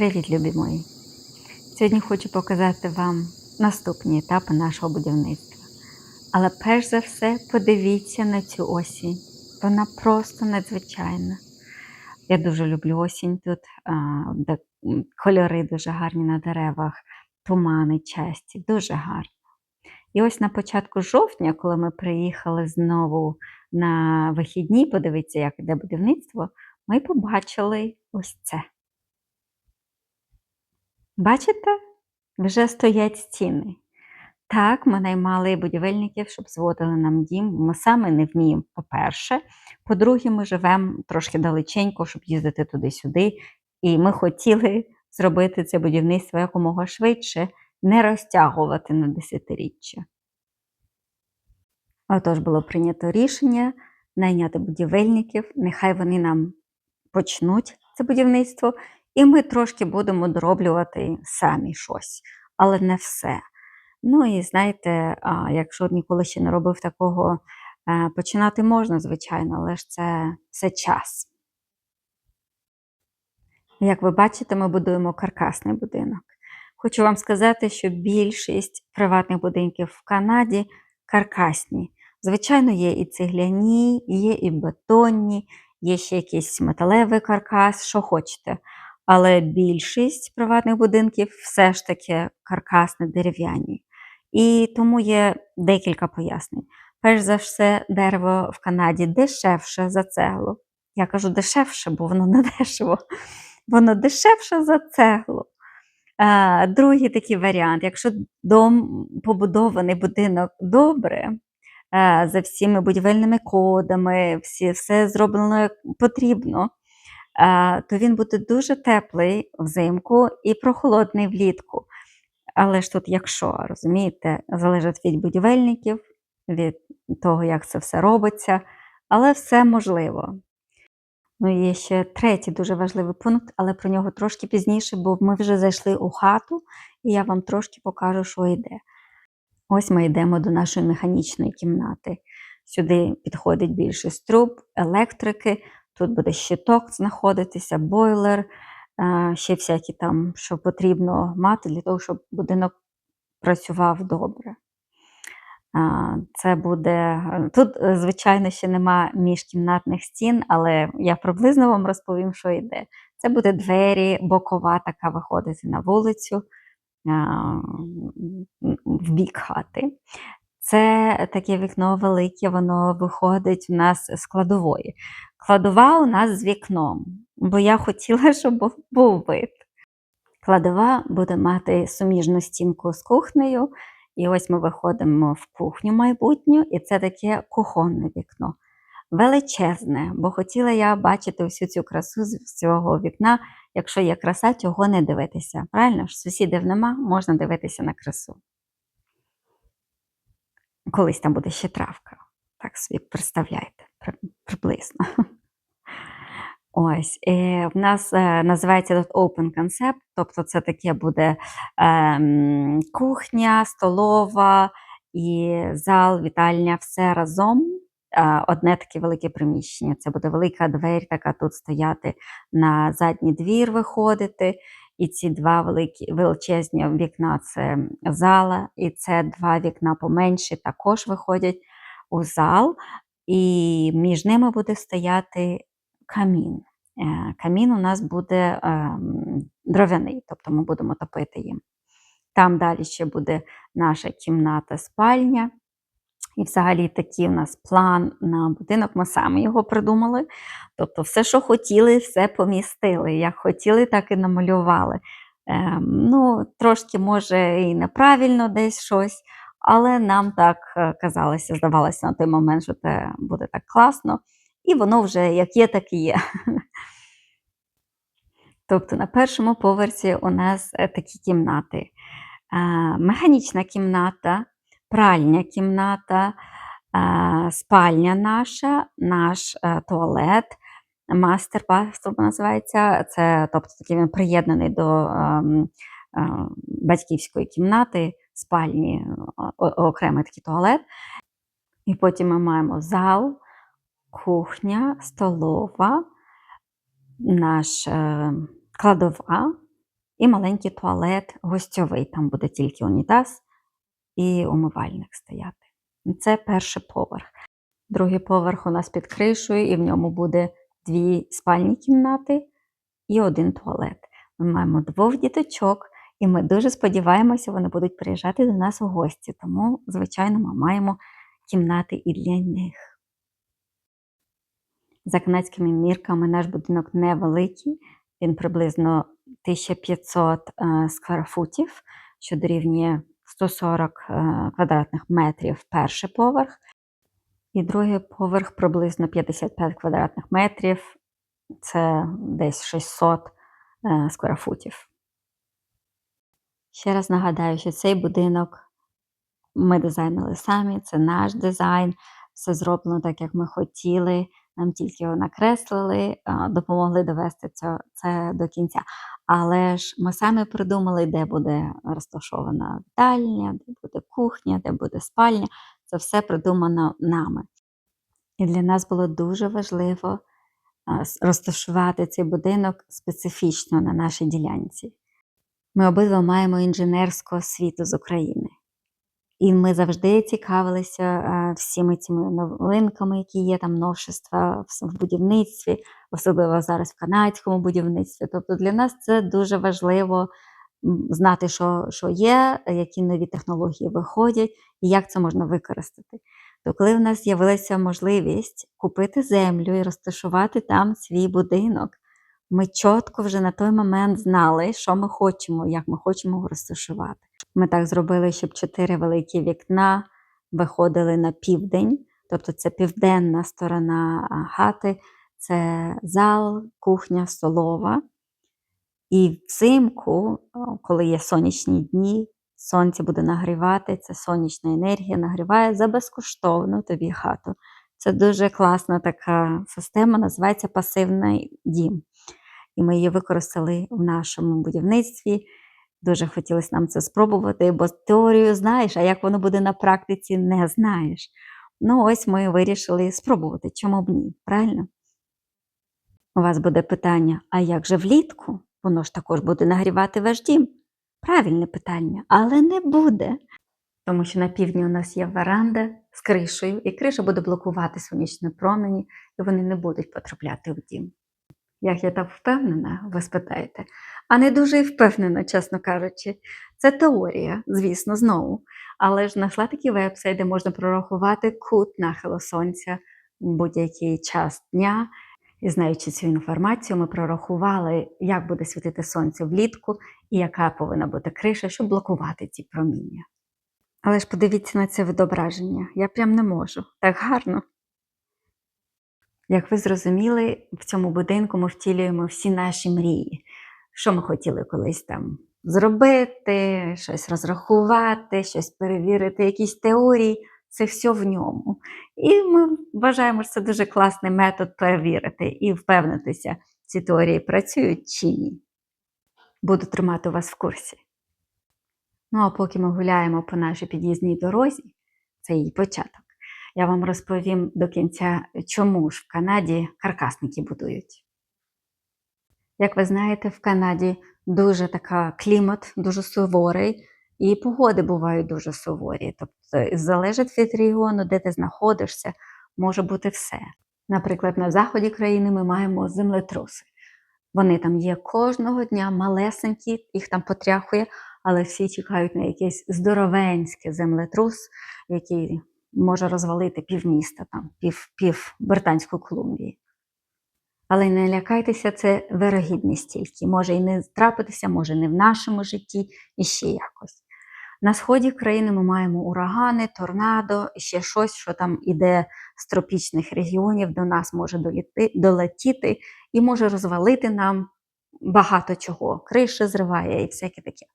Привіт, любі мої! Сьогодні хочу показати вам наступні етапи нашого будівництва. Але перш за все, подивіться на цю осінь. Вона просто надзвичайна. Я дуже люблю осінь тут, де кольори дуже гарні на деревах, тумани часті, дуже гарно. І ось на початку жовтня, коли ми приїхали знову на вихідні, подивитися, як іде будівництво, ми побачили ось це. Бачите? Вже стоять стіни. Так, ми наймали будівельників, щоб зводили нам дім. Ми саме не вміємо, по-перше. По-друге, ми живемо трошки далеченько, щоб їздити туди-сюди. І ми хотіли зробити це будівництво якомога швидше, не розтягувати на десятиріччя. Отож було прийнято рішення найняти будівельників, нехай вони нам почнуть це будівництво, і ми трошки будемо дороблювати самі щось, але не все. Ну і знаєте, якщо ніколи ще не робив такого, е, починати можна, звичайно, але ж це все час. Як ви бачите, ми будуємо каркасний будинок. Хочу вам сказати, що більшість приватних будинків в Канаді каркасні. Звичайно, є і цегляні, є і бетонні, є ще якийсь металевий каркас, що хочете. Але більшість приватних будинків все ж таки каркасні дерев'яні. І тому є декілька пояснень. Перш за все, дерево в Канаді дешевше за цеглу. Я кажу дешевше, бо воно не дешево. Воно дешевше за цеглу. Другий такий варіант: якщо дом побудований будинок добре, а, за всіми будівельними кодами, всі, все зроблено як потрібно, то він буде дуже теплий взимку і прохолодний влітку. Але ж тут, якщо розумієте, залежить від будівельників, від того, як це все робиться, але все можливо. Ну є ще третій дуже важливий пункт, але про нього трошки пізніше, бо ми вже зайшли у хату, і я вам трошки покажу, що йде. Ось ми йдемо до нашої механічної кімнати. Сюди підходить більшість труб, електрики, тут буде щиток знаходитися, бойлер, е, ще всякі там, що потрібно мати для того, щоб будинок працював добре. Це буде. Тут, е, звичайно, ще нема міжкімнатних стін, але я приблизно вам розповім, що йде. Це буде двері, бокова, така виходити на вулицю в бік хати. Це таке вікно велике, воно виходить у нас з кладової. Кладова у нас з вікном, бо я хотіла, щоб був- вид. Кладова буде мати суміжну стінку з кухнею. І ось ми виходимо в кухню майбутню, і це таке кухонне вікно. Величезне, бо хотіла я бачити всю цю красу з цього вікна. Якщо є краса, чого не дивитися. Правильно ж, сусідів нема, можна дивитися на красу. Колись там буде ще травка. Так собі представляєте, приблизно. Ось, е, в нас е, називається тут Open Concept, тобто це таке буде ем, кухня, столова і зал, вітальня, все разом. Е, одне таке велике приміщення. Це буде велика двері, така тут стояти на задній двір виходити. І ці два великі величезні вікна це зала, і це два вікна поменші також виходять у зал, і між ними буде стояти камін. Е, Камін у нас буде ем, дров'яний, тобто ми будемо топити їм. Там далі ще буде наша кімната, спальня. І взагалі такий у нас план на будинок. Ми самі його придумали. Тобто, все, що хотіли, все помістили. Як хотіли, так і намалювали. Ем, ну, трошки, може, і неправильно десь щось, але нам так е, казалося, здавалося на той момент, що це буде так класно. І воно вже як є, так і є. Тобто на першому поверсі у нас е, такі кімнати. Е, Механічна кімната, пральня кімната, спальня наша, наш туалет, мастер bathroom називається. Це тобто такий він приєднаний до ем, е, батьківської кімнати, спальні, о- окремий такий туалет. І потім ми маємо зал, кухня, столова, наш е, кладова, і маленький туалет гостьовий. Там буде тільки унітаз і умивальник стояти. Це перший поверх. Другий поверх у нас під кришою, і в ньому буде дві спальні кімнати і один туалет. Ми маємо двох діточок, і ми дуже сподіваємося, вони будуть приїжджати до нас у гості. Тому, звичайно, ми маємо кімнати і для них. За канадськими мірками наш будинок невеликий, він приблизно 1500 е, скверфутів, що дорівнює 140 е, квадратних метрів перший поверх, і другий поверх приблизно 55 квадратних метрів, це десь 600 е, скверфутів. Ще раз нагадаю, що цей будинок ми дизайнили самі, це наш дизайн, все зроблено так, як ми хотіли. Нам тільки його накреслили, допомогли довести це, це до кінця. Але ж ми самі придумали, де буде розташована вітальня, де буде кухня, де буде спальня. Це все придумано нами. І для нас було дуже важливо розташувати цей будинок специфічно на нашій ділянці. Ми обидва маємо інженерську освіту з України. І ми завжди цікавилися е, всіми цими новинками, які є там новшества в, будівництві, особливо зараз в канадському будівництві. Тобто для нас це дуже важливо знати, що, що є, які нові технології виходять і як це можна використати. То коли в нас з'явилася можливість купити землю і розташувати там свій будинок, ми чітко вже на той момент знали, що ми хочемо, як ми хочемо його розташувати. Ми так зробили, щоб чотири великі вікна виходили на південь, тобто це південна сторона хати, це зал, кухня, столова. І взимку, коли є сонячні дні, сонце буде нагрівати, це сонячна енергія нагріває за безкоштовно тобі хату. Це дуже класна така система, називається пасивний дім. І ми її використали в нашому будівництві. Дуже хотілося нам це спробувати, бо теорію знаєш, а як воно буде на практиці, не знаєш. Ну, ось ми вирішили спробувати, чому б ні, правильно? У вас буде питання: а як же влітку? Воно ж також буде нагрівати ваш дім. Правильне питання, але не буде. Тому що на півдні у нас є веранда з кришею, і криша буде блокувати сонячні промені, і вони не будуть потрапляти в дім. Як я так впевнена, ви спитаєте, а не дуже і впевнена, чесно кажучи. Це теорія, звісно, знову. Але ж знайшла такий вебсайт, де можна прорахувати кут нахилу сонця будь-який час дня. І знаючи цю інформацію, ми прорахували, як буде світити сонце влітку і яка повинна бути криша, щоб блокувати ці проміння. Але ж подивіться на це відображення. Я прям не можу. Так гарно. Як ви зрозуміли, в цьому будинку ми втілюємо всі наші мрії. Що ми хотіли колись там зробити, щось розрахувати, щось перевірити, якісь теорії. Це все в ньому. І ми вважаємо, що це дуже класний метод перевірити і впевнитися, ці теорії працюють чи ні. Буду тримати вас в курсі. Ну а поки ми гуляємо по нашій під'їзній дорозі, це її початок, я вам розповім до кінця, чому ж в Канаді каркасники будують. Як ви знаєте, в Канаді дуже така клімат, дуже суворий, і погоди бувають дуже суворі. Тобто, залежить від регіону, де ти знаходишся, може бути все. Наприклад, на заході країни ми маємо землетруси. Вони там є кожного дня, малесенькі, їх там потряхує, але всі чекають на якийсь здоровенський землетрус, який може розвалити півміста, там, пів, пів Британської Колумбії. Але не лякайтеся, це вирогідність тільки. Може і не трапитися, може не в нашому житті, і ще якось. На сході країни ми маємо урагани, торнадо, ще щось, що там іде з тропічних регіонів, до нас може доліти, долетіти і може розвалити нам багато чого. Криші зриває і всяке таке.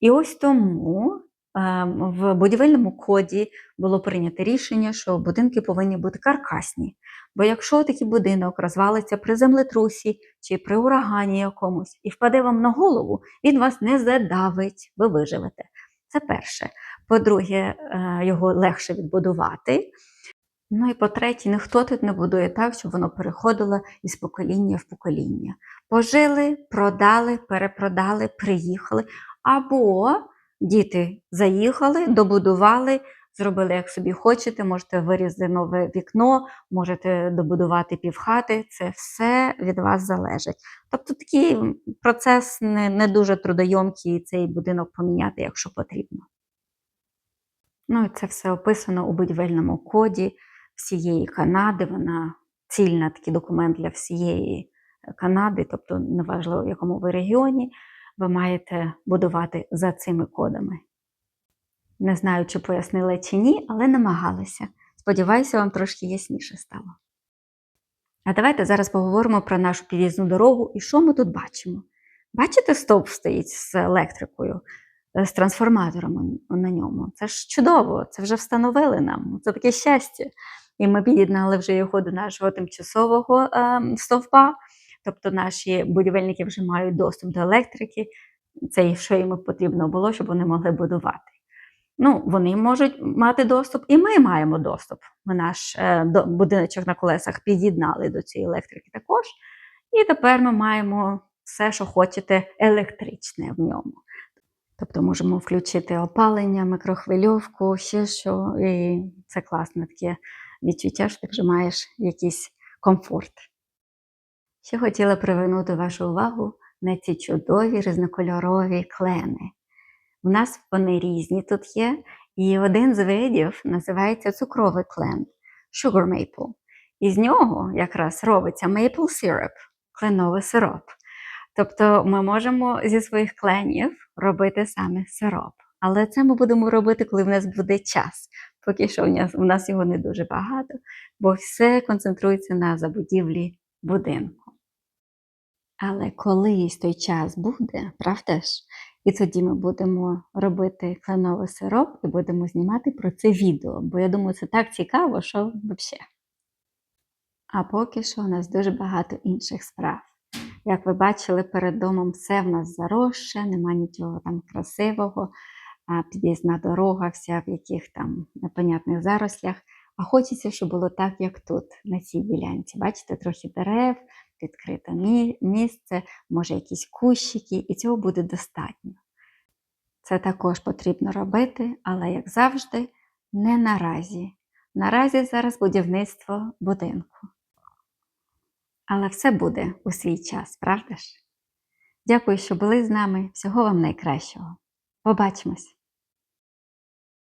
І ось тому в будівельному коді було прийнято рішення, що будинки повинні бути каркасні. Бо якщо такий будинок розвалиться при землетрусі чи при урагані якомусь і впаде вам на голову, він вас не задавить, ви виживете. Це перше. По-друге, е, його легше відбудувати. Ну і по-третє, ніхто тут не будує так, щоб воно переходило із покоління в покоління. Пожили, продали, перепродали, приїхали. Або діти заїхали, добудували, зробили як собі хочете, можете вирізати нове вікно, можете добудувати півхати. Це все від вас залежить. Тобто такий процес не, не дуже трудойомкий цей будинок поміняти, якщо потрібно. Ну і це все описано у будівельному коді всієї Канади. Вона цільна такий документ для всієї Канади, тобто неважливо в якому ви регіоні, ви маєте будувати за цими кодами. Не знаю, чи пояснила чи ні, але намагалася. Сподіваюся, вам трошки ясніше стало. А давайте зараз поговоримо про нашу під'їзну дорогу і що ми тут бачимо. Бачите, стовп стоїть з електрикою, е, з трансформатором на ньому. Це ж чудово, це вже встановили нам. Це таке щастя. І ми під'єднали вже його до нашого тимчасового е, стовпа. Тобто наші будівельники вже мають доступ до електрики. Це що їм потрібно було, щоб вони могли будувати. Ну, вони можуть мати доступ, і ми маємо доступ. Ми наш е, будиночок на колесах під'єднали до цієї електрики також. І тепер ми маємо все, що хочете, електричне в ньому. Тобто можемо включити опалення, микрохвильовку, ще що. І це класне таке відчуття, що ти вже маєш якийсь комфорт. Ще хотіла привернути вашу увагу на ці чудові різнокольорові клени. У нас вони різні тут є, і один з видів називається цукровий клен sugar maple. І з нього якраз робиться maple syrup, кленовий сироп. Тобто ми можемо зі своїх кленів робити саме сироп. Але це ми будемо робити, коли в нас буде час. Поки що нас, нас його не дуже багато, бо все концентрується на забудівлі будинку. Але колись той час буде, правда ж? І тоді ми будемо робити кленовий сироп і будемо знімати про це відео, бо я думаю, це так цікаво, що взагалі. А поки що у нас дуже багато інших справ. Як ви бачили, перед домом все в нас заросше, нема нічого там красивого, під'їзна дорога, вся в яких там непонятних зарослях. А хочеться, щоб було так, як тут, на цій ділянці. Бачите, трохи дерев, відкрите місце, може якісь кущики, і цього буде достатньо. Це також потрібно робити, але, як завжди, не наразі. Наразі зараз будівництво будинку. Але все буде у свій час, правда ж? Дякую, що були з нами. Всього вам найкращого. Побачимось!